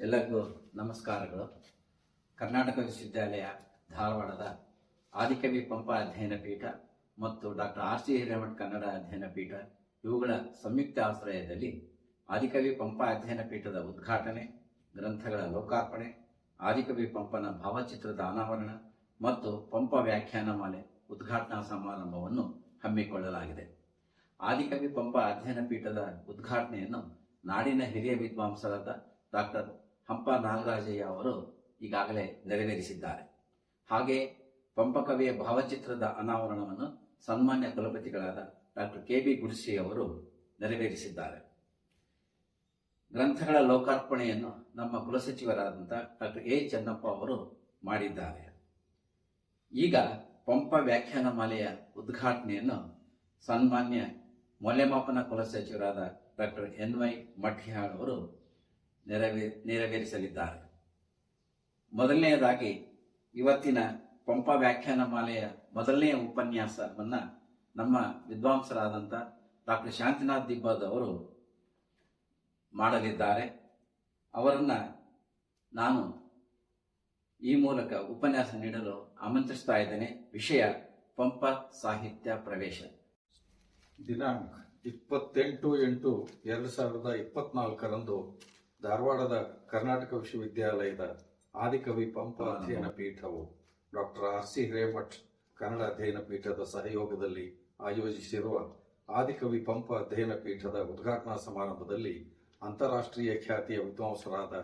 ಎಲ್ಲರಿಗೂ ನಮಸ್ಕಾರಗಳು. ಕರ್ನಾಟಕ ವಿಶ್ವವಿದ್ಯಾಲಯ ಧಾರವಾಡದ ಆದಿಕವಿ ಪಂಪ ಅಧ್ಯಯನ ಪೀಠ ಮತ್ತು doctor R C Hiremath Kannada ಅಧ್ಯಯನ ಪೀಠ ಇವುಗಳ ಸಂಯುಕ್ತ ಆಶ್ರಯದಲ್ಲಿ ಆದಿಕವಿ ಪಂಪ ಅಧ್ಯಯನ ಪೀಠದ ಉದ್ಘಾಟನೆ, ಗ್ರಂಥಗಳ ಲೋಕಾರ್ಪಣೆ, ಆದಿಕವಿ ಪಂಪನ ಭಾವಚಿತ್ರದ ಅನಾವರಣ ಮತ್ತು ಪಂಪ ವ್ಯಾಖ್ಯಾನ ಮಾಲೆ ಉದ್ಘಾಟನಾ ಸಮಾರಂಭವನ್ನು ಹಮ್ಮಿಕೊಳ್ಳಲಾಗಿದೆ. ಆದಿಕವಿ ಪಂಪ ಅಧ್ಯಯನ ಪೀಠದ ಉದ್ಘಾಟನೆಯನ್ನು ನಾಡಿನ ಹಿರಿಯ ವಿದ್ವಾಂಸರಾದ ಡಾಕ್ಟರ್ ಹಂಪ ನಾಗರಾಜಯ್ಯ ಅವರು ಈಗಾಗಲೇ ನೆರವೇರಿಸಿದ್ದಾರೆ. ಹಾಗೆ ಪಂಪಕವಿಯ ಭಾವಚಿತ್ರದ ಅನಾವರಣವನ್ನು ಸನ್ಮಾನ್ಯ ಕುಲಪತಿಗಳಾದ ಡಾಕ್ಟರ್ ಕೆ ಬಿ ಗುಡ್ಸಿ ಅವರು ನೆರವೇರಿಸಿದ್ದಾರೆ. ಗ್ರಂಥಗಳ ಲೋಕಾರ್ಪಣೆಯನ್ನು ನಮ್ಮ ಕುಲಸಚಿವರಾದಂಥ ಡಾಕ್ಟರ್ ಎ ಚೆನ್ನಪ್ಪ ಅವರು ಮಾಡಿದ್ದಾರೆ. ಈಗ ಪಂಪ ವ್ಯಾಖ್ಯಾನ ಮಾಲೆಯ ಉದ್ಘಾಟನೆಯನ್ನು ಸನ್ಮಾನ್ಯ ಮೌಲ್ಯಮಾಪನ ಕುಲಸಚಿವರಾದ ಡಾಕ್ಟರ್ ಎನ್ ವೈ ಮಠಿಯಾಳ್ ಅವರು ನೆರವೇ, ನೆರವೇರಿಸಲಿದ್ದಾರೆ. ಮೊದಲನೆಯದಾಗಿ ಇವತ್ತಿನ ಪಂಪ ವ್ಯಾಖ್ಯಾನ ಮಾಲೆಯ ಮೊದಲನೆಯ ಉಪನ್ಯಾಸವನ್ನು ನಮ್ಮ ವಿದ್ವಾಂಸರಾದಂಥ ಡಾಕ್ಟರ್ ಶಾಂತಿನಾಥ್ ದಿಬ್ಬದ್ ಅವರು ಮಾಡಲಿದ್ದಾರೆ. ಅವರನ್ನ ನಾನು ಈ ಮೂಲಕ ಉಪನ್ಯಾಸ ನೀಡಲು ಆಮಂತ್ರಿಸ್ತಾ ಇದ್ದೇನೆ. ವಿಷಯ ಪಂಪ ಸಾಹಿತ್ಯ ಪ್ರವೇಶ. ದಿನಾಂಕ ಇಪ್ಪತ್ತೆಂಟು ಎಂಟು ಎರಡು ಸಾವಿರದ ಇಪ್ಪತ್ನಾಲ್ಕರಂದು ಧಾರವಾಡದ ಕರ್ನಾಟಕ ವಿಶ್ವವಿದ್ಯಾಲಯದ ಆದಿಕವಿ ಪಂಪ ಅಧ್ಯಯನ ಪೀಠವು doctor R C Hiremath Kannada ಅಧ್ಯಯನ ಪೀಠದ ಸಹಯೋಗದಲ್ಲಿ ಆಯೋಜಿಸಿರುವ ಆದಿಕವಿ ಪಂಪ ಅಧ್ಯಯನ ಪೀಠದ ಉದ್ಘಾಟನಾ ಸಮಾರಂಭದಲ್ಲಿ ಅಂತಾರಾಷ್ಟ್ರೀಯ ಖ್ಯಾತಿಯ ವಿದ್ವಾಂಸರಾದ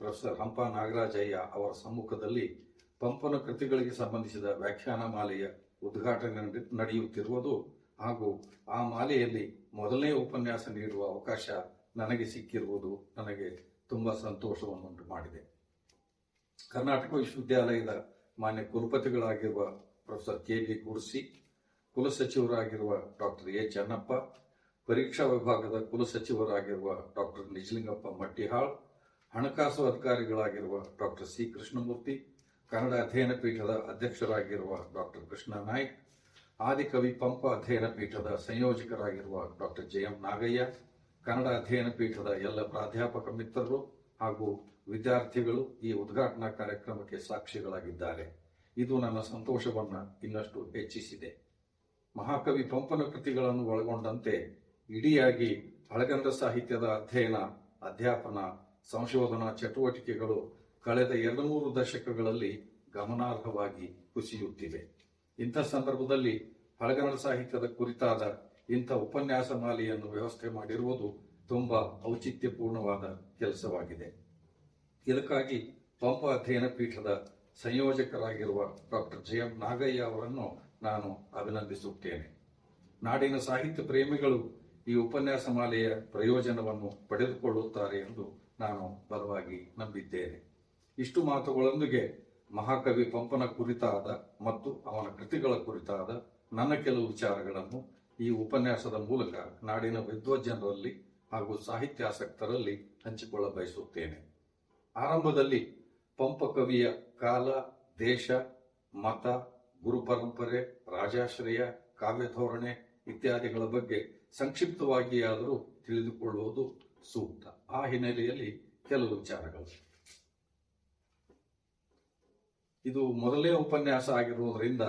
ಪ್ರೊಫೆಸರ್ ಹಂಪ ನಾಗರಾಜಯ್ಯ ಅವರ ಸಮ್ಮುಖದಲ್ಲಿ ಪಂಪನ ಕೃತಿಗಳಿಗೆ ಸಂಬಂಧಿಸಿದ ವ್ಯಾಖ್ಯಾನ ಮಾಲೆಯ ಉದ್ಘಾಟನೆ ನಡೆ- ನಡೆಯುತ್ತಿರುವುದು ಹಾಗೂ ಆ ಮಾಲೆಯಲ್ಲಿ ಮೊದಲನೇ ಉಪನ್ಯಾಸ ನೀಡುವ ಅವಕಾಶ ನನಗೆ ಸಿಕ್ಕಿರುವುದು ನನಗೆ ತುಂಬ ಸಂತೋಷವನ್ನುಂಟು ಮಾಡಿದೆ. ಕರ್ನಾಟಕ ವಿಶ್ವವಿದ್ಯಾಲಯದ ಮಾನ್ಯ ಕುಲಪತಿಗಳಾಗಿರುವ ಪ್ರೊಫೆಸರ್ ಕೆ ಬಿ ಕುರ್ಸಿ ಕುಲಸಚಿವರಾಗಿರುವ ಡಾಕ್ಟರ್ ಎ ಚನ್ನಪ್ಪ, ಪರೀಕ್ಷಾ ವಿಭಾಗದ ಕುಲಸಚಿವರಾಗಿರುವ ಡಾಕ್ಟರ್ ನಿಜಲಿಂಗಪ್ಪ ಮಟ್ಟಿಹಾಳ್, ಹಣಕಾಸು ಅಧಿಕಾರಿಗಳಾಗಿರುವ ಡಾಕ್ಟರ್ ಸಿ ಕೃಷ್ಣಮೂರ್ತಿ, ಕನ್ನಡ ಅಧ್ಯಯನ ಪೀಠದ ಅಧ್ಯಕ್ಷರಾಗಿರುವ ಡಾಕ್ಟರ್ ಕೃಷ್ಣ ನಾಯ್ಕ್, ಆದಿಕವಿ ಪಂಪ ಅಧ್ಯಯನ ಪೀಠದ ಸಂಯೋಜಕರಾಗಿರುವ doctor J M Nagayya Kannada ಅಧ್ಯಯನ ಪೀಠದ ಎಲ್ಲ ಪ್ರಾಧ್ಯಾಪಕ ಮಿತ್ರರು ಹಾಗೂ ವಿದ್ಯಾರ್ಥಿಗಳು ಈ ಉದ್ಘಾಟನಾ ಕಾರ್ಯಕ್ರಮಕ್ಕೆ ಸಾಕ್ಷಿಗಳಾಗಿದ್ದಾರೆ. ಇದು ನನ್ನ ಸಂತೋಷವನ್ನು ಇನ್ನಷ್ಟು ಹೆಚ್ಚಿಸಿದೆ. ಮಹಾಕವಿ ಪಂಪನ ಕೃತಿಗಳನ್ನು ಒಳಗೊಂಡಂತೆ ಇಡಿಯಾಗಿ ಹಳಗಂದ ಸಾಹಿತ್ಯದ ಅಧ್ಯಯನ, ಅಧ್ಯಾಪನ, ಸಂಶೋಧನಾ ಚಟುವಟಿಕೆಗಳು ಕಳೆದ ಎರಡು ಮೂರು ದಶಕಗಳಲ್ಲಿ ಗಮನಾರ್ಹವಾಗಿ ಕುಸಿಯುತ್ತಿವೆ. ಇಂಥ ಸಂದರ್ಭದಲ್ಲಿ ಹಳಗನ್ನಡ ಸಾಹಿತ್ಯದ ಕುರಿತಾದ ಇಂಥ ಉಪನ್ಯಾಸ ಮಾಲೆಯನ್ನು ವ್ಯವಸ್ಥೆ ಮಾಡಿರುವುದು ತುಂಬಾ ಔಚಿತ್ಯಪೂರ್ಣವಾದ ಕೆಲಸವಾಗಿದೆ. ಇದಕ್ಕಾಗಿ ಪಂಪ ಅಧ್ಯಯನ ಪೀಠದ ಸಂಯೋಜಕರಾಗಿರುವ ಡಾಕ್ಟರ್ ಜೆ ಎಂ ನಾಗಯ್ಯ ಅವರನ್ನು ನಾನು ಅಭಿನಂದಿಸುತ್ತೇನೆ. ನಾಡಿನ ಸಾಹಿತ್ಯ ಪ್ರೇಮಿಗಳು ಈ ಉಪನ್ಯಾಸ ಮಾಲೆಯ ಪ್ರಯೋಜನವನ್ನು ಪಡೆದುಕೊಳ್ಳುತ್ತಾರೆ ಎಂದು ನಾನು ಬಲವಾಗಿ ನಂಬಿದ್ದೇನೆ. ಇಷ್ಟು ಮಾತುಗಳೊಂದಿಗೆ ಮಹಾಕವಿ ಪಂಪನ ಕುರಿತಾದ ಮತ್ತು ಅವನ ಕೃತಿಗಳ ಕುರಿತಾದ ನನ್ನ ಕೆಲವು ವಿಚಾರಗಳನ್ನು ಈ ಉಪನ್ಯಾಸದ ಮೂಲಕ ನಾಡಿನ ವಿದ್ವಜ್ಜನರಲ್ಲಿ ಹಾಗೂ ಸಾಹಿತ್ಯಾಸಕ್ತರಲ್ಲಿ ಹಂಚಿಕೊಳ್ಳ ಬಯಸುತ್ತೇನೆ ಆರಂಭದಲ್ಲಿ ಪಂಪ ಕವಿಯ ಕಾಲ, ದೇಶ, ಮತ, ಗುರು ಪರಂಪರೆ, ರಾಜಾಶ್ರಯ, ಕಾವ್ಯ ಧೋರಣೆ ಇತ್ಯಾದಿಗಳ ಬಗ್ಗೆ ಸಂಕ್ಷಿಪ್ತವಾಗಿಯಾದರೂ ತಿಳಿದುಕೊಳ್ಳುವುದು ಸೂಕ್ತ. ಆ ಹಿನ್ನೆಲೆಯಲ್ಲಿ ಕೆಲವು ವಿಚಾರಗಳು. ಇದು ಮೊದಲೇ ಉಪನ್ಯಾಸ ಆಗಿರುವುದರಿಂದ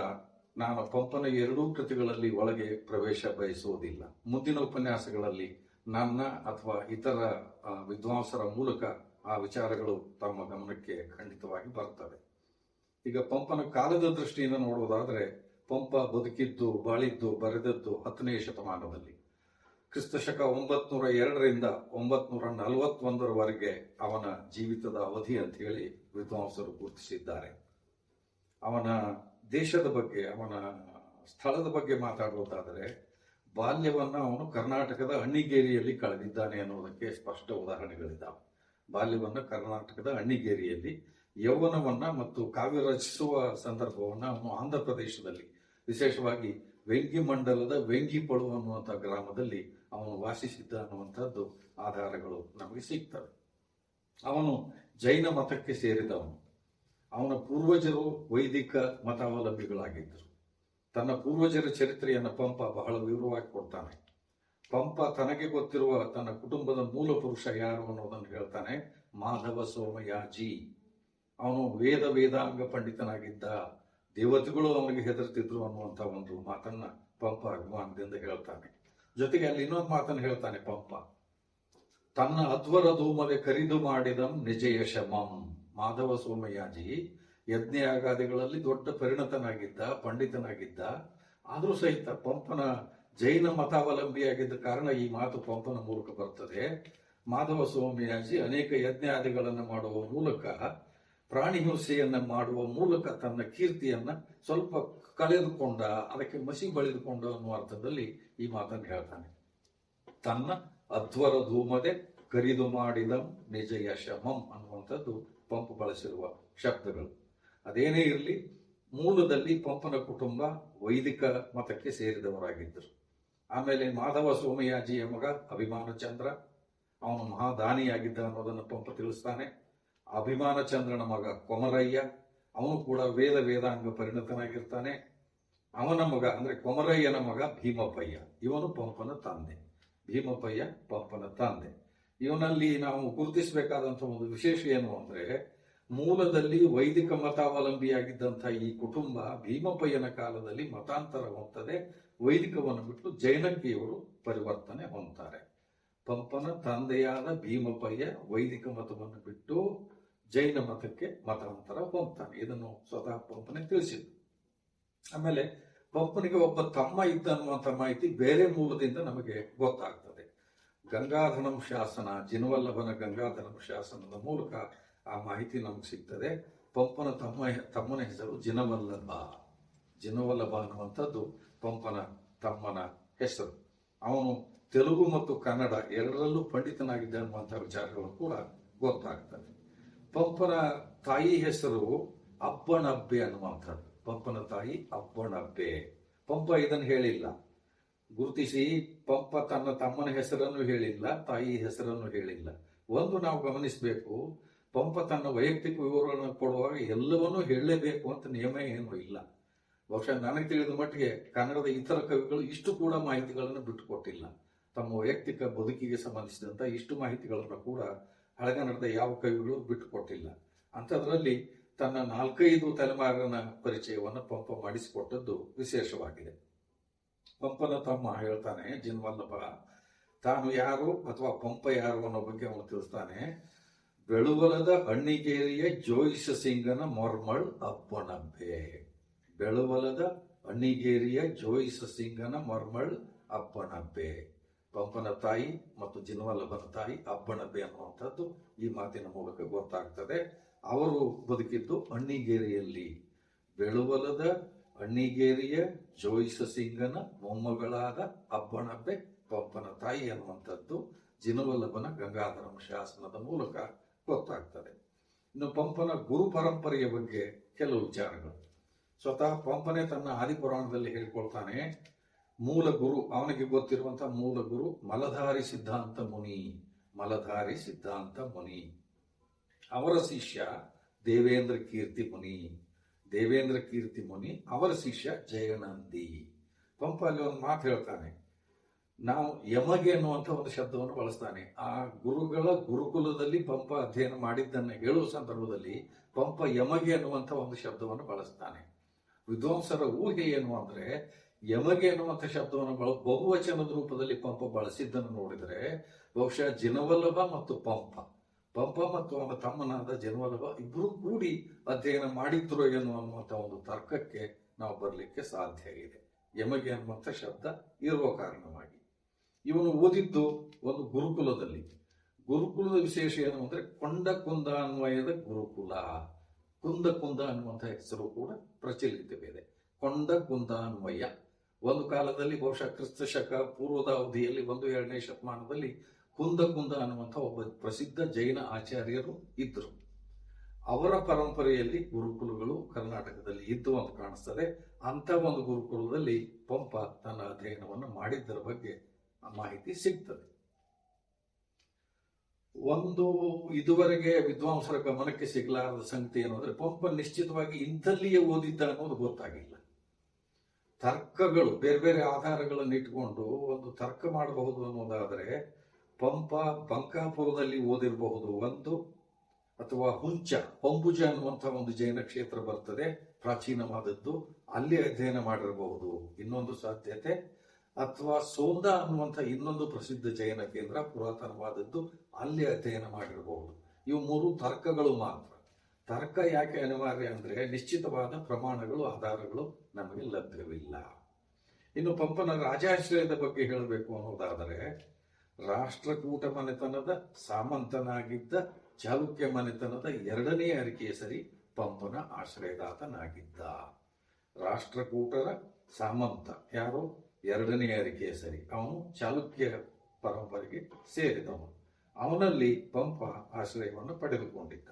ನಾನು ಪಂಪನ ಎರಡೂ ಕೃತಿಗಳಲ್ಲಿ ಒಳಗೆ ಪ್ರವೇಶ ಬಯಸುವುದಿಲ್ಲ. ಮುಂದಿನ ಉಪನ್ಯಾಸಗಳಲ್ಲಿ ನನ್ನ ಅಥವಾ ಇತರ ವಿದ್ವಾಂಸರ ಮೂಲಕ ಆ ವಿಚಾರಗಳು ತಮ್ಮ ಗಮನಕ್ಕೆ ಖಂಡಿತವಾಗಿ ಬರ್ತವೆ ಈಗ ಪಂಪನ ಕಾಲದ ದೃಷ್ಟಿಯಿಂದ ನೋಡುವುದಾದರೆ, ಪಂಪ ಬದುಕಿದ್ದು, ಬಾಳಿದ್ದು, ಬರೆದದ್ದು ಹತ್ತನೇ ಶತಮಾನದಲ್ಲಿ. ಕ್ರಿಸ್ತಶಕ ಒಂಬತ್ನೂರ ಎರಡರಿಂದ ಒಂಬತ್ನೂರ ನಲವತ್ತೊಂದರವರೆಗೆ ಅವನ ಜೀವಿತದ ಅವಧಿ ಅಂತ ಹೇಳಿ ವಿದ್ವಾಂಸರು ಗುರುತಿಸಿದ್ದಾರೆ. ಅವನ ದೇಶದ ಬಗ್ಗೆ, ಅವನ ಸ್ಥಳದ ಬಗ್ಗೆ ಮಾತಾಡುವುದಾದರೆ, ಬಾಲ್ಯವನ್ನು ಅವನು ಕರ್ನಾಟಕದ ಅಣ್ಣಿಗೇರಿಯಲ್ಲಿ ಕಳೆದಿದ್ದಾನೆ ಅನ್ನೋದಕ್ಕೆ ಸ್ಪಷ್ಟ ಉದಾಹರಣೆಗಳಿದ್ದಾವೆ ಬಾಲ್ಯವನ್ನು ಕರ್ನಾಟಕದ ಅಣ್ಣಿಗೇರಿಯಲ್ಲಿ ಯೌವನವನ್ನು ಮತ್ತು ಕಾವ್ಯ ರಚಿಸುವ ಸಂದರ್ಭವನ್ನು ಅವನು ಆಂಧ್ರ ಪ್ರದೇಶದಲ್ಲಿ, ವಿಶೇಷವಾಗಿ ವೆಂಗಿ ಮಂಡಲದ ವೆಂಗಿಪಳು ಅನ್ನುವಂಥ ಗ್ರಾಮದಲ್ಲಿ ಅವನು ವಾಸಿಸಿದ್ದ ಅನ್ನುವಂಥದ್ದು ಆಧಾರಗಳು ನಮಗೆ ಸಿಗ್ತವೆ. ಅವನು ಜೈನ ಮತಕ್ಕೆ ಸೇರಿದವನು. ಅವನ ಪೂರ್ವಜರು ವೈದಿಕ ಮತಾವಲಂಬಿಗಳಾಗಿದ್ದರು. ತನ್ನ ಪೂರ್ವಜರ ಚರಿತ್ರೆಯನ್ನು ಪಂಪ ಬಹಳ ವಿವರವಾಗಿ ಕೊಡ್ತಾನೆ. ಪಂಪ ತನಗೆ ಗೊತ್ತಿರುವ ತನ್ನ ಕುಟುಂಬದ ಮೂಲ ಪುರುಷ ಯಾರು ಅನ್ನೋದನ್ನು ಹೇಳ್ತಾನೆ, ಮಾಧವ ಸೋಮಯಾಜಿ. ಅವನು ವೇದ ವೇದಾಂಗ ಪಂಡಿತನಾಗಿದ್ದ, ದೇವತೆಗಳು ಅವನಿಗೆ ಹೆದರ್ತಿದ್ರು ಅನ್ನುವಂಥ ಒಂದು ಮಾತನ್ನ ಪಂಪ ಅಭಿಮಾನದಿಂದ ಹೇಳ್ತಾನೆ. ಜೊತೆಗೆ ಅಲ್ಲಿ ಇನ್ನೊಂದು ಮಾತನ್ನು ಹೇಳ್ತಾನೆ ಪಂಪ. ತನ್ನ ಅಧ್ವರ ಧೂಮದೆ ಕರಿದು ಮಾಡಿದಂ ನಿಜ ಯಶಮಂ ಮಾಧವ ಸೋಮಯಾಜಿ ಯಜ್ಞಯಾಗಾದಿಗಳಲ್ಲಿ ದೊಡ್ಡ ಪರಿಣತನಾಗಿದ್ದ, ಪಂಡಿತನಾಗಿದ್ದ, ಆದರೂ ಸಹಿತ ಪಂಪನ ಜೈನ ಮತಾವಲಂಬಿಯಾಗಿದ್ದ ಕಾರಣ ಈ ಮಾತು ಪಂಪನ ಮೂಲಕ ಬರ್ತದೆ ಮಾಧವ ಸೋಮಯಾಜಿ ಅನೇಕ ಯಜ್ಞಾದಿಗಳನ್ನು ಮಾಡುವ ಮೂಲಕ, ಪ್ರಾಣಿ ಹಿಂಸೆಯನ್ನು ಮಾಡುವ ಮೂಲಕ ತನ್ನ ಕೀರ್ತಿಯನ್ನ ಸ್ವಲ್ಪ ಕಳೆದುಕೊಂಡ, ಅದಕ್ಕೆ ಮಸಿ ಬಳಿದುಕೊಂಡ ಅನ್ನುವ ಅರ್ಥದಲ್ಲಿ ಈ ಮಾತನ್ನು ಹೇಳ್ತಾನೆ. ತನ್ನ ಅಧ್ವರ ಧೂಮದೆ ಕರಿದು ಮಾಡಿದ ನಿಜ ಯಶಮಂ ಅನ್ನುವಂಥದ್ದು ಪಂಪ ಬಳಸಿರುವ ಶಬ್ದಗಳು. ಅದೇನೇ ಇರಲಿ, ಮೂಲದಲ್ಲಿ ಪಂಪನ ಕುಟುಂಬ ವೈದಿಕ ಮತಕ್ಕೆ ಸೇರಿದವರಾಗಿದ್ದರು. ಆಮೇಲೆ ಮಾಧವ ಸೋಮಯಾಜಿಯ ಮಗ ಅಭಿಮಾನ ಚಂದ್ರ, ಅವನು ಮಹಾದಾನಿಯಾಗಿದ್ದ ಅನ್ನೋದನ್ನು ಪಂಪ ತಿಳಿಸ್ತಾನೆ. ಅಭಿಮಾನ ಚಂದ್ರನ ಮಗ ಕೊಮರಯ್ಯ, ಅವನು ಕೂಡ ವೇದ ವೇದಾಂಗ ಪರಿಣತನಾಗಿರ್ತಾನೆ. ಅವನ ಮಗ ಅಂದ್ರೆ ಕೊಮರಯ್ಯನ ಮಗ ಭೀಮಪ್ಪಯ್ಯ, ಇವನು ಪಂಪನ ತಂದೆ. ಭೀಮಪ್ಪಯ್ಯ ಪಂಪನ ತಂದೆ. ಇವನಲ್ಲಿ ನಾವು ಗುರುತಿಸಬೇಕಾದಂಥ ಒಂದು ವಿಶೇಷ ಏನು ಅಂದ್ರೆ, ಮೂಲದಲ್ಲಿ ವೈದಿಕ ಮತಾವಲಂಬಿಯಾಗಿದ್ದಂಥ ಈ ಕುಟುಂಬ ಭೀಮಪ್ಪಯ್ಯನ ಕಾಲದಲ್ಲಿ ಮತಾಂತರ ಹೊಂದದೆ ವೈದಿಕವನ್ನು ಬಿಟ್ಟು ಜೈನಕ್ಕೆ ಇವರು ಪರಿವರ್ತನೆ ಹೊಂದ್ತಾರೆ. ಪಂಪನ ತಂದೆಯಾದ ಭೀಮಪ್ಪಯ್ಯ ವೈದಿಕ ಮತವನ್ನು ಬಿಟ್ಟು ಜೈನ ಮತಕ್ಕೆ ಮತಾಂತರ ಹೊಂದ್ತಾನೆ. ಇದನ್ನು ಸ್ವತಃ ಪಂಪನೆ ತಿಳಿಸಿದ್ದು. ಆಮೇಲೆ ಪಂಪನಿಗೆ ಒಬ್ಬ ತಮ್ಮ ಇದ್ದ ಅನ್ನುವಂಥ ಮಾಹಿತಿ ಬೇರೆ ಮೂಲದಿಂದ ನಮಗೆ ಗೊತ್ತಾಗ್ತದೆ. ಗಂಗಾಧರಂ ಶಾಸನ ಜಿನವಲ್ಲಭನ ಗಂಗಾಧನಂ ಶಾಸನದ ಮೂಲಕ ಆ ಮಾಹಿತಿ ನಮಗೆ ಸಿಗ್ತದೆ. ಪಂಪನ ತಮ್ಮ ತಮ್ಮನ ಹೆಸರು ಜಿನವಲ್ಲಭ ಜಿನವಲ್ಲಭ ಅನ್ನುವಂಥದ್ದು ಪಂಪನ ತಮ್ಮನ ಹೆಸರು. ಅವನು ತೆಲುಗು ಮತ್ತು ಕನ್ನಡ ಎರಡರಲ್ಲೂ ಪಂಡಿತನಾಗಿದ್ದ ಅನ್ನುವಂಥ ವಿಚಾರಗಳು ಕೂಡ ಗೊತ್ತಾಗ್ತದೆ ಪಂಪನ ತಾಯಿ ಹೆಸರು ಅಪ್ಪನಬ್ಬೆ ಅನ್ನುವಂಥದ್ದು. ಪಂಪನ ತಾಯಿ ಅಪ್ಪನಬ್ಬೆ. ಪಂಪ ಇದನ್ನು ಹೇಳಿಲ್ಲ. ಗುರುತಿಸಿ ಪಂಪ ತನ್ನ ತಮ್ಮನ ಹೆಸರನ್ನು ಹೇಳಿಲ್ಲ, ತಾಯಿ ಹೆಸರನ್ನು ಹೇಳಿಲ್ಲ. ಒಂದು ನಾವು ಗಮನಿಸಬೇಕು, ಪಂಪ ತನ್ನ ವೈಯಕ್ತಿಕ ವಿವರಗಳನ್ನು ಕೊಡುವಾಗ ಎಲ್ಲವನ್ನೂ ಹೇಳಲೇಬೇಕು ಅಂತ ನಿಯಮ ಏನೂ ಇಲ್ಲ. ಬಹುಶಃ ನನಗೆ ತಿಳಿದ ಮಟ್ಟಿಗೆ ಕನ್ನಡದ ಇತರ ಕವಿಗಳು ಇಷ್ಟು ಕೂಡ ಮಾಹಿತಿಗಳನ್ನು ಬಿಟ್ಟುಕೊಟ್ಟಿಲ್ಲ. ತಮ್ಮ ವೈಯಕ್ತಿಕ ಬದುಕಿಗೆ ಸಂಬಂಧಿಸಿದಂಥ ಇಷ್ಟು ಮಾಹಿತಿಗಳನ್ನು ಕೂಡ ಹಳಗನ್ನಡದ ಯಾವ ಕವಿಗಳು ಬಿಟ್ಟುಕೊಟ್ಟಿಲ್ಲ. ಅಂಥದ್ರಲ್ಲಿ ತನ್ನ ನಾಲ್ಕೈದು ತಲೆಮಾರಿನ ಪರಿಚಯವನ್ನು ಪಂಪ ಮಾಡಿಸಿಕೊಟ್ಟದ್ದು ವಿಶೇಷವಾಗಿದೆ. ಪಂಪನ ತಮ್ಮ ಹೇಳ್ತಾನೆ ಜಿನ್ವಲ್ಲಭ ತಾನು ಯಾರು ಅಥವಾ ಪಂಪ ಯಾರು ಅನ್ನೋ ಬಗ್ಗೆ ಅವನು ತಿಳಿಸ್ತಾನೆ. ಬೆಳುವಲದ ಅಣ್ಣಿಗೇರಿಯ ಜೋಯಿಸ ಸಿಂಗನ ಮೊರ್ಮಳ್ ಅಪ್ಪನಬ್ಬೆ ಬೆಳುವಲದ ಅಣ್ಣಿಗೇರಿಯ ಜೋಯಿಸ ಸಿಂಗನ ಮೊರ್ಮಳ್ ಅಪ್ಪನಬ್ಬೆ ಪಂಪನ ತಾಯಿ ಮತ್ತು ಜಿನ್ವಲ್ಲಭನ ತಾಯಿ ಅಬ್ಬಣಬ್ಬೆ ಅನ್ನುವಂಥದ್ದು ಈ ಮಾತಿನ ಮೂಲಕ ಗೊತ್ತಾಗ್ತದೆ. ಅವರು ಬದುಕಿದ್ದು ಅಣ್ಣಿಗೇರಿಯಲ್ಲಿ. ಬೆಳುವಲದ ಅಣ್ಣಿಗೇರಿಯ ಜೋಯಿಸ ಸಿಂಗನ ಮೊಮ್ಮಗಳಾದ ಅಬ್ಬಣಬ್ಬೆ ಪಂಪನ ತಾಯಿ ಅನ್ನುವಂಥದ್ದು ಜಿನವಲ್ಲಭನ ಗಂಗಾಧರಂ ಶಾಸನದ ಮೂಲಕ ಗೊತ್ತಾಗ್ತದೆ. ಇನ್ನು ಪಂಪನ ಗುರು ಪರಂಪರೆಯ ಬಗ್ಗೆ ಕೆಲವು ವಿಚಾರಗಳು. ಸ್ವತಃ ಪಂಪನೇ ತನ್ನ ಆದಿಪುರಾಣದಲ್ಲಿ ಹೇಳ್ಕೊಳ್ತಾನೆ, ಮೂಲ ಗುರು, ಅವನಿಗೆ ಗೊತ್ತಿರುವಂತಹ ಮೂಲ ಗುರು ಮಲಧಾರಿ ಸಿದ್ಧಾಂತ ಮುನಿ, ಮಲಧಾರಿ ಸಿದ್ಧಾಂತ ಮುನಿ. ಅವರ ಶಿಷ್ಯ ದೇವೇಂದ್ರ ಕೀರ್ತಿ ಮುನಿ. ದೇವೇಂದ್ರ ಕೀರ್ತಿ ಮುನಿ ಅವರ ಶಿಷ್ಯ ಜಯನಂದಿ. ಪಂಪ ಅಲ್ಲಿ ಒಂದು ಮಾತು ಹೇಳ್ತಾನೆ, ನಾವು ಯಮಗೆ ಅನ್ನುವಂಥ ಒಂದು ಶಬ್ದವನ್ನು ಬಳಸ್ತಾನೆ. ಆ ಗುರುಗಳ ಗುರುಕುಲದಲ್ಲಿ ಪಂಪ ಅಧ್ಯಯನ ಮಾಡಿದ್ದನ್ನು ಹೇಳುವ ಸಂದರ್ಭದಲ್ಲಿ ಪಂಪ ಯಮಗೆ ಅನ್ನುವಂಥ ಒಂದು ಶಬ್ದವನ್ನು ಬಳಸ್ತಾನೆ. ವಿದ್ವಾಂಸರ ಊಹೆ ಏನು ಅಂದರೆ, ಯಮಗೆ ಅನ್ನುವಂಥ ಶಬ್ದವನ್ನು ಬಳ, ಬಹುವಚನದ ರೂಪದಲ್ಲಿ ಪಂಪ ಬಳಸಿದ್ದನ್ನು ನೋಡಿದರೆ ಬಹುಶಃ ಜಿನವಲ್ಲಭ ಮತ್ತು ಪಂಪ. ಪಂಪ ಮತ್ತು ಅವನ ತಮ್ಮನಾದ ಜನ್ಮಲಭ ಇಬ್ಬರು ಕೂಡಿ ಅಧ್ಯಯನ ಮಾಡಿದ್ರು ಏನು ಅನ್ನುವಂಥ ಒಂದು ತರ್ಕಕ್ಕೆ ನಾವು ಬರಲಿಕ್ಕೆ ಸಾಧ್ಯ ಇದೆ. ಯಮಗೆ ಅನ್ನುವಂಥ ಶಬ್ದ ಇರುವ ಕಾರಣವಾಗಿ. ಇವನು ಓದಿದ್ದು ಒಂದು ಗುರುಕುಲದಲ್ಲಿ. ಗುರುಕುಲದ ವಿಶೇಷ ಏನು ಅಂದರೆ ಕೊಂಡ ಕುಂದ ಅನ್ವಯದ ಗುರುಕುಲ. ಕುಂದ ಕುಂದ ಅನ್ನುವಂಥ ಹೆಸರು ಕೂಡ ಪ್ರಚಲಿತವಿದೆ. ಕೊಂಡ ಕುಂದ ಅನ್ವಯ. ಒಂದು ಕಾಲದಲ್ಲಿ ಬಹುಶಃ ಕ್ರಿಸ್ತ ಶಕ ಪೂರ್ವದ ಅವಧಿಯಲ್ಲಿ ಒಂದು ಎರಡನೇ ಶತಮಾನದಲ್ಲಿ ಕುಂದ ಕುಂದ ಅನ್ನುವಂಥ ಒಬ್ಬ ಪ್ರಸಿದ್ಧ ಜೈನ ಆಚಾರ್ಯರು ಇದ್ದರು ಅವರ ಪರಂಪರೆಯಲ್ಲಿ ಗುರುಕುಲಗಳು ಕರ್ನಾಟಕದಲ್ಲಿ ಇದ್ದು ಅಂತ ಕಾಣಿಸ್ತದೆ. ಅಂತ ಒಂದು ಗುರುಕುಲದಲ್ಲಿ ಪಂಪ ತನ್ನ ಅಧ್ಯಯನವನ್ನು ಮಾಡಿದ್ದರ ಬಗ್ಗೆ ಮಾಹಿತಿ ಸಿಗ್ತದೆ. ಒಂದು ಇದುವರೆಗೆ ವಿದ್ವಾಂಸರ ಗಮನಕ್ಕೆ ಸಿಗಲಾರದ ಸಂಗತಿ ಏನು ಅಂದ್ರೆ ಪಂಪ ನಿಶ್ಚಿತವಾಗಿ ಇಂಥಲ್ಲಿಯೇ ಓದಿದ್ದ ಅನ್ನೋದು ಗೊತ್ತಾಗಿಲ್ಲ. ತರ್ಕಗಳು, ಬೇರೆ ಬೇರೆ ಆಧಾರಗಳನ್ನು ಇಟ್ಕೊಂಡು ಒಂದು ತರ್ಕ ಮಾಡಬಹುದು ಅನ್ನೋದಾದರೆ ಪಂಪ ಬಂಕಾಪುರದಲ್ಲಿ ಓದಿರಬಹುದು ಒಂದು ಅಥವಾ ಹುಂಚ ಹೊಂಬುಜ ಅನ್ನುವಂಥ ಒಂದು ಜೈನ ಕ್ಷೇತ್ರ ಬರ್ತದೆ, ಪ್ರಾಚೀನವಾದದ್ದು. ಅಲ್ಲಿ ಅಧ್ಯಯನ ಮಾಡಿರಬಹುದು. ಇನ್ನೊಂದು ಸಾಧ್ಯತೆ. ಅಥವಾ ಸೋಂದ ಅನ್ನುವಂಥ ಇನ್ನೊಂದು ಪ್ರಸಿದ್ಧ ಜೈನ ಕೇಂದ್ರ, ಪುರಾತನವಾದದ್ದು ಅಲ್ಲಿ ಅಧ್ಯಯನ ಮಾಡಿರಬಹುದು. ಇವು ಮೂರು ತರ್ಕಗಳು ಮಾತ್ರ. ತರ್ಕ ಯಾಕೆ ಅನಿವಾರ್ಯ ಅಂದ್ರೆ ನಿಶ್ಚಿತವಾದ ಪ್ರಮಾಣಗಳು, ಆಧಾರಗಳು ನಮಗೆ ಲಭ್ಯವಿಲ್ಲ. ಇನ್ನು ಪಂಪನ ರಾಜಾಶ್ರಯದ ಬಗ್ಗೆ ಹೇಳಬೇಕು ಅನ್ನೋದಾದರೆ ರಾಷ್ಟ್ರಕೂಟ ಮನೆತನದ ಸಾಮಂತನಾಗಿದ್ದ ಚಾಲುಕ್ಯ ಮನೆತನದ ಎರಡನೇ ಅರಿಕೇಸರಿ ಪಂಪನ ಆಶ್ರಯದಾತನಾಗಿದ್ದ. ರಾಷ್ಟ್ರಕೂಟರ ಸಾಮಂತ ಯಾರು? ಎರಡನೇ ಅರಿಕೇಸರಿ ಅವನು ಚಾಲುಕ್ಯ ಪರಂಪರೆಗೆ ಸೇರಿದವನು. ಅವನಲ್ಲಿ ಪಂಪ ಆಶ್ರಯವನ್ನು ಪಡೆದುಕೊಂಡಿದ್ದ.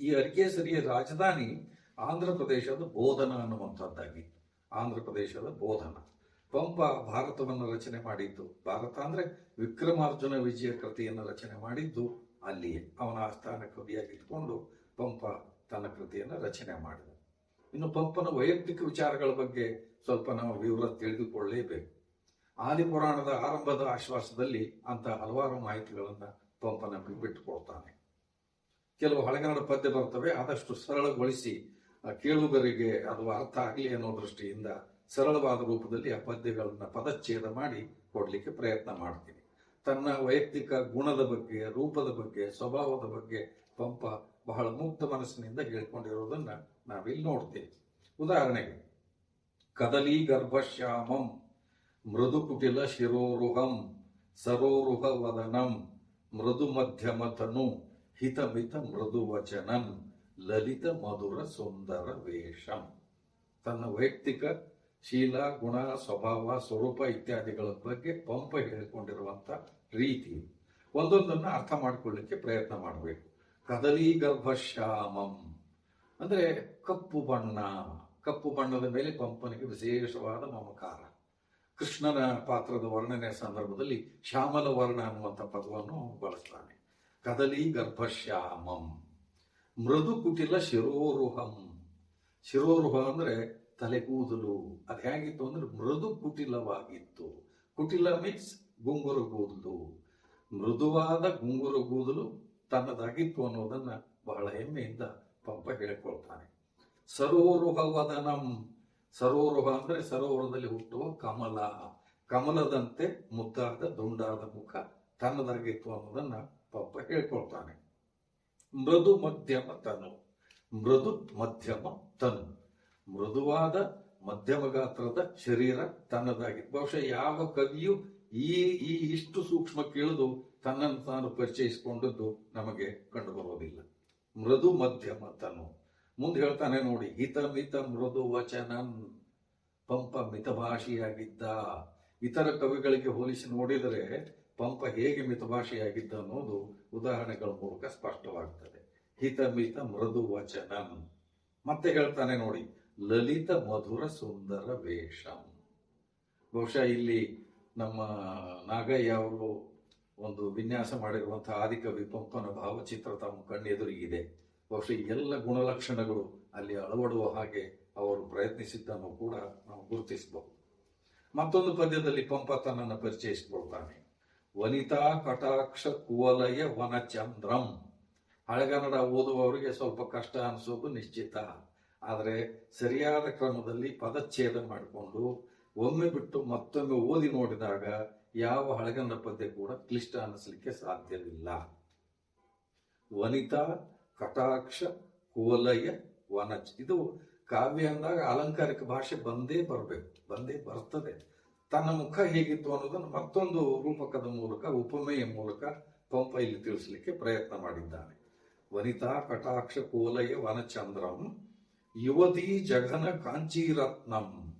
ಈ ಅರಿಕೇಸರಿಯ ರಾಜಧಾನಿ ಆಂಧ್ರ ಪ್ರದೇಶದ ಬೋಧನ ಅನ್ನುವಂಥದ್ದಾಗಿತ್ತು ಆಂಧ್ರ ಪ್ರದೇಶದ ಬೋಧನ. ಪಂಪ ಭಾರತವನ್ನು ರಚನೆ ಮಾಡಿದ್ದು. ಭಾರತ ಅಂದ್ರೆ ವಿಕ್ರಮಾರ್ಜುನ ವಿಜಯ ಕೃತಿಯನ್ನು ರಚನೆ ಮಾಡಿದ್ದು. ಅಲ್ಲಿಯೇ ಅವನ ಆಸ್ಥಾನ ಕವಿಯಾಗಿದ್ದುಕೊಂಡು ಪಂಪ ತನ್ನ ಕೃತಿಯನ್ನು ರಚನೆ ಮಾಡಿದ. ಇನ್ನು ಪಂಪನ ವೈಯಕ್ತಿಕ ವಿಚಾರಗಳ ಬಗ್ಗೆ ಸ್ವಲ್ಪ ನಾವು ವಿವರ ತಿಳಿದುಕೊಳ್ಳಲೇಬೇಕು ಆದಿಪುರಾಣದ ಆರಂಭದ ಆಶ್ವಾಸದಲ್ಲಿ ಅಂತ ಹಲವಾರು ಮಾಹಿತಿಗಳನ್ನು ಪಂಪ ನಮಗೆ ಬಿಟ್ಟುಕೊಡ್ತಾನೆ. ಕೆಲವು ಹಳೆಗನ್ನಡ ಪದ್ಯ ಬರ್ತವೆ, ಆದಷ್ಟು ಸರಳಗೊಳಿಸಿ ಕೇಳುಗರಿಗೆ ಅದು ಅರ್ಥ ಆಗಲಿ ಅನ್ನೋ ದೃಷ್ಟಿಯಿಂದ ಸರಳವಾದ ರೂಪದಲ್ಲಿ ಆ ಪದ್ಯಗಳನ್ನು ಪದಚ್ಛೇದ ಮಾಡಿ ಕೊಡಲಿಕ್ಕೆ ಪ್ರಯತ್ನ ಮಾಡ್ತೀನಿ. ತನ್ನ ವೈಯಕ್ತಿಕ ಗುಣದ ಬಗ್ಗೆ, ರೂಪದ ಬಗ್ಗೆ, ಸ್ವಭಾವದ ಬಗ್ಗೆ ಪಂಪ ಬಹಳ ಮುಕ್ತ ಮನಸ್ಸಿನಿಂದ ಹೇಳ್ಕೊಂಡಿರೋದನ್ನ ನಾವಿಲ್ಲಿ ನೋಡ್ತೇವೆ. ಉದಾಹರಣೆಗೆ, ಕದಲಿ ಗರ್ಭಶ್ಯಾಮಂ ಮೃದು ಕುಟಿಲ ಶಿರೋರುಹಂ, ಸರೋರುಹ ವದನಂ, ಮೃದು ಮಧ್ಯಮತನು ಹಿತಮಿತ ಮೃದು ವಚನಂ, ಲಲಿತ ಮಧುರ ಸುಂದರ ವೇಷಂ. ತನ್ನ ವೈಯಕ್ತಿಕ ಶೀಲ, ಗುಣ, ಸ್ವಭಾವ, ಸ್ವರೂಪ ಇತ್ಯಾದಿಗಳ ಬಗ್ಗೆ ಪಂಪ ಹೇಳಿಕೊಂಡಿರುವಂಥ ರೀತಿ. ಒಂದೊಂದನ್ನು ಅರ್ಥ ಮಾಡಿಕೊಳ್ಳಿಕ್ಕೆ ಪ್ರಯತ್ನ ಮಾಡಬೇಕು. ಕದಲಿ ಗರ್ಭಶ್ಯಾಮಂ ಅಂದರೆ ಕಪ್ಪು ಬಣ್ಣ. ಕಪ್ಪು ಬಣ್ಣದ ಮೇಲೆ ಪಂಪನಿಗೆ ವಿಶೇಷವಾದ ಮಮಕಾರ. ಕೃಷ್ಣನ ಪಾತ್ರದ ವರ್ಣನೆ ಸಂದರ್ಭದಲ್ಲಿ ಶ್ಯಾಮಲ ವರ್ಣ ಅನ್ನುವಂಥ ಪದವನ್ನು ಬಳಸ್ತಾನೆ. ಕದಲಿ ಗರ್ಭಶ್ಯಾಮಂ ಮೃದು ಕುಟಿಲ ಶಿರೋರುಹಂ. ಶಿರೋರುಹ ಅಂದ್ರೆ ತಲೆಗೂದಲು, ಅದು ಹೇಗಿತ್ತು ಅಂದ್ರೆ ಮೃದು ಕುಟಿಲವಾಗಿತ್ತು. ಕುಟಿಲ ಮೀನ್ಸ್ ಗುಂಗುರು ಕೂದಲು ಮೃದುವಾದ ಗುಂಗುರು ಕೂದಲು ತನ್ನದಾಗಿತ್ತು ಅನ್ನೋದನ್ನ ಬಹಳ ಹೆಮ್ಮೆಯಿಂದ ಪಂಪ ಹೇಳಿಕೊಳ್ತಾನೆ. ಸರೋರುಹ ವದನಂ ಸರೋರುಹ ಅಂದ್ರೆ ಸರೋವರದಲ್ಲಿ ಹುಟ್ಟುವ ಕಮಲ. ಕಮಲದಂತೆ ಮುದ್ದಾದ ದುಂಡಾದ ಮುಖ ತನ್ನದಾಗಿತ್ತು ಅನ್ನೋದನ್ನ ಪಂಪ ಹೇಳ್ಕೊಳ್ತಾನೆ. ಮೃದು ಮಧ್ಯಮ ತನು. ಮೃದು ಮಧ್ಯಮ ತನು. ಮೃದುವಾದ ಮಧ್ಯಮ ಗಾತ್ರದ ಶರೀರ ತನ್ನದಾಗಿತ್ತು ಬಹುಶಃ ಯಾವ ಕವಿಯು ಈ ಈ ಇಷ್ಟು ಸೂಕ್ಷ್ಮ ಕೇಳಿದು ತನ್ನನ್ನು ತಾನು ಪರಿಚಯಿಸಿಕೊಂಡದ್ದು ನಮಗೆ ಕಂಡುಬರುವುದಿಲ್ಲ. ಮೃದು ಮಧ್ಯಮ ತನು ಮುಂದೆ ಹೇಳ್ತಾನೆ ನೋಡಿ ಹಿತ ಮಿತ ಮೃದು ವಚನನ್ ಪಂಪ ಮಿತಭಾಷಿಯಾಗಿದ್ದ ಇತರ ಕವಿಗಳಿಗೆ ಹೋಲಿಸಿ ನೋಡಿದರೆ ಪಂಪ ಹೇಗೆ ಮಿತಭಾಷಿಯಾಗಿದ್ದ ಅನ್ನೋದು ಉದಾಹರಣೆಗಳ ಮೂಲಕ ಸ್ಪಷ್ಟವಾಗ್ತದೆ. ಹಿತ ಮಿತ ಮೃದು ವಚನ. ಮತ್ತೆ ಹೇಳ್ತಾನೆ ನೋಡಿ ಲಲಿತ ಮಧುರ ಸುಂದರ ವೇಷಂ. ಬಹುಶಃ ಇಲ್ಲಿ ನಮ್ಮ ನಾಗಯ್ಯ ಅವರು ಒಂದು ವಿನ್ಯಾಸ ಮಾಡಿರುವಂತಹ ಆದಿಕ ವಿಪಂಪನ ಭಾವಚಿತ್ರ ತಮ್ಮ ಕಣ್ಣೆದುರಿಗಿದೆ ಬಹುಶಃ ಎಲ್ಲ ಗುಣಲಕ್ಷಣಗಳು ಅಲ್ಲಿ ಅಳವಡುವ ಹಾಗೆ ಅವರು ಪ್ರಯತ್ನಿಸಿದ್ದನ್ನು ಕೂಡ ನಾವು ಗುರುತಿಸಬಹುದು. ಮತ್ತೊಂದು ಪದ್ಯದಲ್ಲಿ ಪಂಪ ತನ್ನನ್ನು ಪರಿಚಯಿಸಿಕೊಳ್ತಾನೆ. ವನಿತಾ ಕಟಾಕ್ಷ ಕುವಲಯ ವನಚಂದ್ರಂ. ಹಳೆಗನ್ನಡ ಓದುವವರಿಗೆ ಸ್ವಲ್ಪ ಕಷ್ಟ ಅನಿಸೋದು ನಿಶ್ಚಿತ. ಆದರೆ ಸರಿಯಾದ ಕ್ರಮದಲ್ಲಿ ಪದಚ್ಛೇದ ಮಾಡಿಕೊಂಡು ಒಮ್ಮೆ ಬಿಟ್ಟು ಮತ್ತೊಮ್ಮೆ ಓದಿ ನೋಡಿದಾಗ ಯಾವ ಹಳಗನ್ನ ಪದ್ಯ ಕೂಡ ಕ್ಲಿಷ್ಟ ಅನ್ನಿಸ್ಲಿಕ್ಕೆ ಸಾಧ್ಯವಿಲ್ಲ. ವನಿತಾ, ಕಟಾಕ್ಷ, ಕೋಲಯ ವನಚ್ ಇದು ಕಾವ್ಯ ಅಂದಾಗ ಅಲಂಕಾರಿಕ ಭಾಷೆ ಬಂದೇ ಬರಬೇಕು, ಬಂದೇ ಬರ್ತದೆ. ತನ್ನ ಮುಖ ಹೇಗಿತ್ತು ಅನ್ನೋದನ್ನು ಮತ್ತೊಂದು ರೂಪಕದ ಮೂಲಕ, ಉಪಮೆಯ ಮೂಲಕ ಪಂಪ ಇಲ್ಲಿ ತಿಳಿಸಲಿಕ್ಕೆ ಪ್ರಯತ್ನ ಮಾಡಿದ್ದಾನೆ. ವನಿತಾ, ಕಟಾಕ್ಷ, ಕೋಲಯ ವನಚಂದ್ರಂ ಯುವತಿ ಜಗನ ಕಾಂಚೀರತ್ನಂ.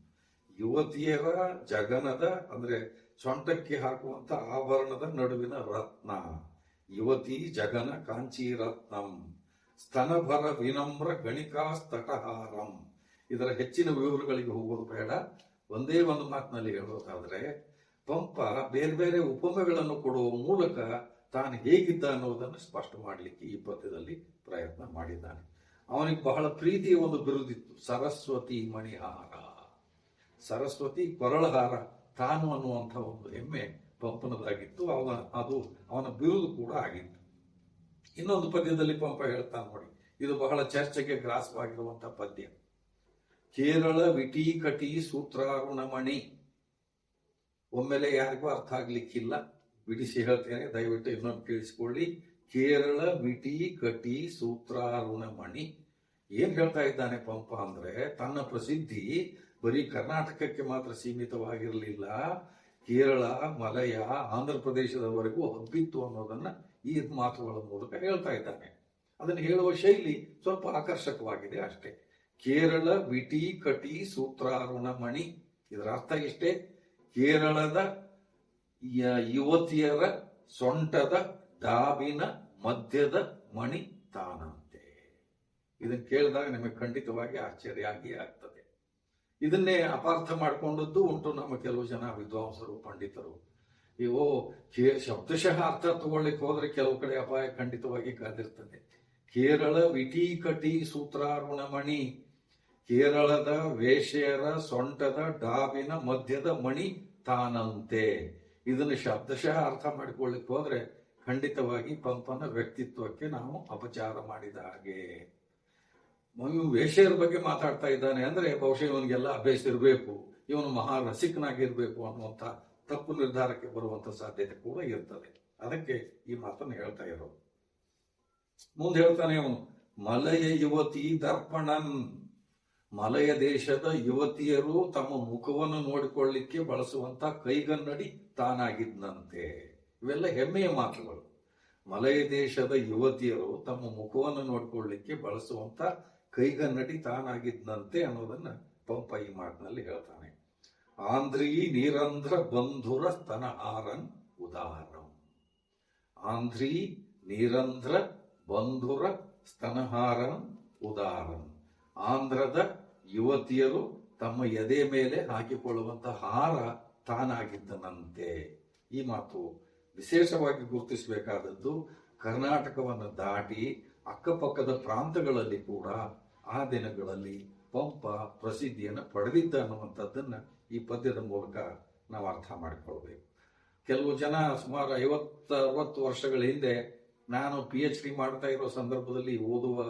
ಯುವತಿಯರ ಜಗನದ, ಅಂದ್ರೆ ಸೊಂಟಕ್ಕೆ ಹಾಕುವಂತ ಆಭರಣದ ನಡುವಿನ ರತ್ನ. ಯುವತಿ ಜಗನ ಕಾಂಚೀರತ್ನಂ. ಸ್ತನಭರ ವಿನಮ್ರ ಗಣಿಕಾ ಸ್ತಟಹಾರಂ ಇದರ ಹೆಚ್ಚಿನ ವಿವರಗಳಿಗೆ ಹೋಗೋದು ಬೇಡ. ಒಂದೇ ಒಂದು ಮಾತಿನಲ್ಲಿ ಹೇಳೋದಾದ್ರೆ, ಪಂಪ ಬೇರೆ ಬೇರೆ ಉಪಮೆಗಳನ್ನು ಕೊಡುವ ಮೂಲಕ ತಾನು ಹೇಗಿದ್ದ ಅನ್ನೋದನ್ನು ಸ್ಪಷ್ಟ ಮಾಡಲಿಕ್ಕೆ ಈ ಪದ್ಯದಲ್ಲಿ ಪ್ರಯತ್ನ ಮಾಡಿದ್ದಾನೆ. ಅವನಿಗೆ ಬಹಳ ಪ್ರೀತಿಯ ಒಂದು ಬಿರುದಿತ್ತು. ಸರಸ್ವತಿ ಮಣಿಹಾರ. ಸರಸ್ವತಿ ಕೊರಳಹಾರ, ತಾನು ಅನ್ನುವಂಥ ಒಂದು ಹೆಮ್ಮೆ ಪಂಪನದಾಗಿತ್ತು. ಅವನ, ಅದು ಅವನ ಬಿರುದು ಕೂಡ ಆಗಿತ್ತು. ಇನ್ನೊಂದು ಪದ್ಯದಲ್ಲಿ ಪಂಪ ಹೇಳ್ತಾನೆ ನೋಡಿ. ಇದು ಬಹಳ ಚರ್ಚೆಗೆ ಗ್ರಾಸವಾಗಿರುವಂತಹ ಪದ್ಯ. ಕೇರಳ ವಿಟಿ ಕಟಿ ಸೂತ್ರಾರುಣಮಣಿ. ಒಮ್ಮೆಲೆ ಯಾರಿಗೂ ಅರ್ಥ ಆಗ್ಲಿಕ್ಕಿಲ್ಲ. ಬಿಡಿಸಿ ಹೇಳ್ತೇನೆ, ದಯವಿಟ್ಟು ಇನ್ನೊಂದು ಕೇಳಿಸಿಕೊಳ್ಳಿ. ಕೇರಳ ವಿಟಿ ಕಟಿ ಸೂತ್ರಾರುಣಮಣಿ. ಏನ್ ಹೇಳ್ತಾ ಇದ್ದಾನೆ ಪಂಪ ಅಂದ್ರೆ, ತನ್ನ ಪ್ರಸಿದ್ಧಿ ಬರೀ ಕರ್ನಾಟಕಕ್ಕೆ ಮಾತ್ರ ಸೀಮಿತವಾಗಿರಲಿಲ್ಲ. ಕೇರಳ, ಮಲಯ, ಆಂಧ್ರ ಪ್ರದೇಶದವರೆಗೂ ಹಬ್ಬಿತ್ತು ಅನ್ನೋದನ್ನ ಈ ಮಾತುಗಳ ಮೂಲಕ ಹೇಳ್ತಾ ಇದ್ದಾನೆ. ಅದನ್ನು ಹೇಳುವ ಶೈಲಿ ಸ್ವಲ್ಪ ಆಕರ್ಷಕವಾಗಿದೆ ಅಷ್ಟೇ. ಕೇರಳ ವಿಟಿ ಕಟಿ ಸೂತ್ರಾರುಣ ಮಣಿ ಇದರ ಅರ್ಥ ಇಷ್ಟೇ ಕೇರಳದ ಯುವತಿಯರ ಸೊಂಟದ, ಡಾಬಿನ ಮಧ್ಯದ ಮಣಿ ತಾನಂತೆ ಇದನ್ನು ಕೇಳಿದಾಗ ನಿಮಗೆ ಖಂಡಿತವಾಗಿ ಆಶ್ಚರ್ಯ ಆಗಿಯೇ ಆಗ್ತದೆ. ಇದನ್ನೇ ಅಪಾರ್ಥ ಮಾಡಿಕೊಂಡದ್ದು ಉಂಟು ನಮ್ಮ ಕೆಲವು ಜನ ವಿದ್ವಾಂಸರು, ಪಂಡಿತರು. ಇವು ಶಬ್ದಶಃ ಅರ್ಥ ತಗೊಳ್ಳಿಕ್ಕೆ ಹೋದ್ರೆ ಕೆಲವು ಕಡೆ ಅಪಾಯ ಖಂಡಿತವಾಗಿ ಕಾದಿರ್ತದೆ. ಕೇರಳ ವಿಟೀಕಟಿ ಸೂತ್ರಾರುಣಮಣಿ, ಕೇರಳದ ವೇಷೆಯರ ಸೊಂಟದ ಡಾಬಿನ ಮಧ್ಯದ ಮಣಿ ತಾನಂತೆ. ಇದನ್ನು ಶಬ್ದಶಃ ಅರ್ಥ ಮಾಡಿಕೊಳ್ಳಿಕ್ಕೆ ಹೋದ್ರೆ ಖಂಡಿತವಾಗಿ ಪಂಪನ ವ್ಯಕ್ತಿತ್ವಕ್ಕೆ ನಾವು ಅಪಚಾರ ಮಾಡಿದ ಹಾಗೆ. ಇವ್ನು ವೇಶ್ಯರ ಬಗ್ಗೆ ಮಾತಾಡ್ತಾ ಇದ್ದಾನೆ ಅಂದ್ರೆ ಬಹುಶಃ ಇವನಿಗೆಲ್ಲ ಅಭ್ಯಾಸ ಇರಬೇಕು, ಇವನು ಮಹಾ ರಸಿಕನಾಗಿರ್ಬೇಕು ಅನ್ನುವಂಥ ತಪ್ಪು ನಿರ್ಧಾರಕ್ಕೆ ಬರುವಂತ ಸಾಧ್ಯತೆ ಕೂಡ ಇರ್ತದೆ. ಅದಕ್ಕೆ ಈ ಮಾತನ್ನು ಹೇಳ್ತಾ ಇರೋದು ಮುಂದೆ ಹೇಳ್ತಾನೆ ಅವನು, ಮಲಯ ಯುವತಿ ದರ್ಪಣನ್. ಮಲಯ ದೇಶದ ಯುವತಿಯರು ತಮ್ಮ ಮುಖವನ್ನು ನೋಡಿಕೊಳ್ಳಿಕ್ಕೆ ಬಳಸುವಂತ ಕೈಗನ್ನಡಿ ತಾನಾಗಿದ್ದಂತೆ. ಇವೆಲ್ಲ ಹೆಮ್ಮೆಯ ಮಾತುಗಳು. ಮಲಯ ದೇಶದ ಯುವತಿಯರು ತಮ್ಮ ಮುಖವನ್ನು ನೋಡಿಕೊಳ್ಳಿಕ್ಕೆ ಬಳಸುವಂತ ಕೈಗನ್ನಡಿ ತಾನಾಗಿದ್ದಂತೆ ಅನ್ನೋದನ್ನ ಪಂಪ ಈ ಮಾತಿನಲ್ಲಿ ಹೇಳ್ತಾನೆ. ಆಂಧ್ರೀ ನೀರಂಧ್ರ ಬಂಧುರ ಸ್ತನಹಾರನ್ ಉದಾಹರಣ. ಆಂಧ್ರೀ ನೀರಂಧ್ರ ಬಂಧುರ ಸ್ತನಹಾರನ್ ಉದಾಹರಣ. ಆಂಧ್ರದ ಯುವತಿಯರು ತಮ್ಮ ಎದೆ ಮೇಲೆ ಹಾಕಿಕೊಳ್ಳುವಂತಹ ಹಾರ ತಾನಾಗಿದ್ದನಂತೆ. ಈ ಮಾತು ವಿಶೇಷವಾಗಿ ಗುರುತಿಸಬೇಕಾದದ್ದು ಕರ್ನಾಟಕವನ್ನು ದಾಟಿ ಅಕ್ಕಪಕ್ಕದ ಪ್ರಾಂತಗಳಲ್ಲಿ ಕೂಡ ಆ ದಿನಗಳಲ್ಲಿ ಪಂಪ ಪ್ರಸಿದ್ಧಿಯನ್ನು ಪಡೆದಿದ್ದ ಅನ್ನುವಂಥದ್ದನ್ನು ಈ ಪದ್ಯದ ಮೂಲಕ ನಾವು ಅರ್ಥ ಮಾಡಿಕೊಳ್ಬೇಕು. ಕೆಲವು ಜನ ಸುಮಾರು ಐವತ್ತು, ಅರವತ್ತು ವರ್ಷಗಳ ಹಿಂದೆ ನಾನು ಪಿ ಎಚ್ ಡಿ ಮಾಡ್ತಾ ಇರೋ ಸಂದರ್ಭದಲ್ಲಿ ಓದುವ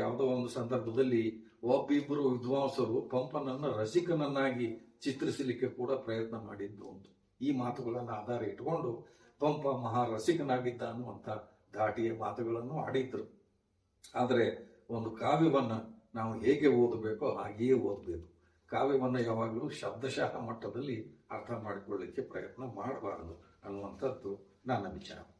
ಯಾವುದೋ ಒಂದು ಸಂದರ್ಭದಲ್ಲಿ ಒಬ್ಬಿಬ್ಬರು ವಿದ್ವಾಂಸರು ಪಂಪನನ್ನು ರಸಿಕನನ್ನಾಗಿ ಚಿತ್ರಿಸಲಿಕ್ಕೆ ಕೂಡ ಪ್ರಯತ್ನ ಮಾಡಿದ್ದು ಉಂಟು. ಈ ಮಾತುಗಳನ್ನು ಆಧಾರ ಇಟ್ಟುಕೊಂಡು ಪಂಪ ಮಹಾ ರಸಿಕನಾಗಿದ್ದ ಅನ್ನುವಂಥ ಧಾಟಿಯ ಮಾತುಗಳನ್ನು ಆಡಿದ್ರು. ಆದರೆ ಒಂದು ಕಾವ್ಯವನ್ನು ನಾವು ಹೇಗೆ ಓದಬೇಕೋ ಹಾಗೆಯೇ ಓದಬೇಕು. ಕಾವ್ಯವನ್ನು ಯಾವಾಗಲೂ ಶಬ್ದಶಃ ಮಟ್ಟದಲ್ಲಿ ಅರ್ಥ ಮಾಡಿಕೊಳ್ಳಿಕ್ಕೆ ಪ್ರಯತ್ನ ಮಾಡಬಾರದು ಅನ್ನುವಂಥದ್ದು ನನ್ನ ವಿಚಾರ.